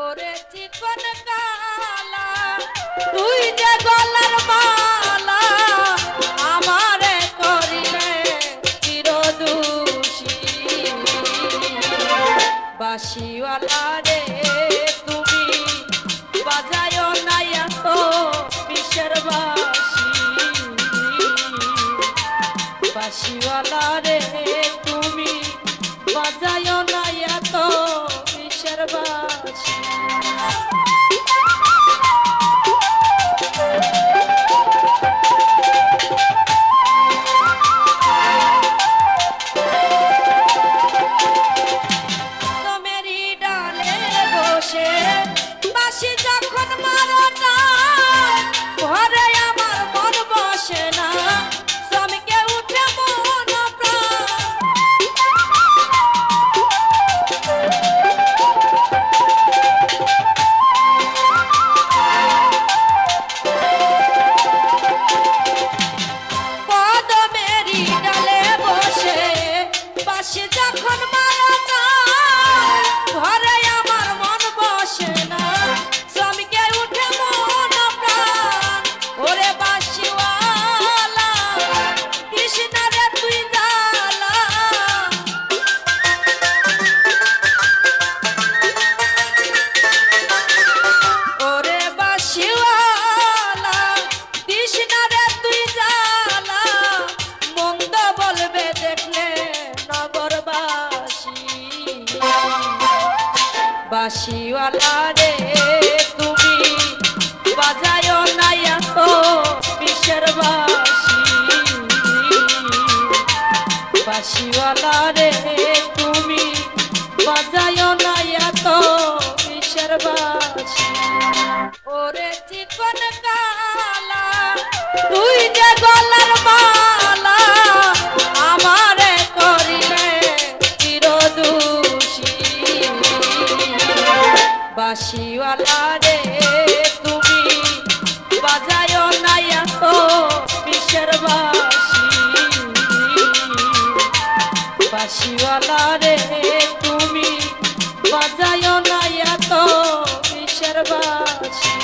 ওরে চিরদুষী। বাসিওয়ালা রে তুমি বাজায় না এত বিষের বাসি বাসিওয়ালা রে তুমি বাজায় বিষের বাসিওয়ালা রে, তুমি বাজায় না এত বিষের বাসি বাসিওয়ালা রে, তুমি বাজায় না এত বিষের বাসি ওরে চিকন কালা, তুই যে গলার মালা বাসিওয়ালা রে তুমি বাজায় না এত বিষের বাসি। বাসিওয়ালা রে তুমি বাজায় না এত বিষের বাসি।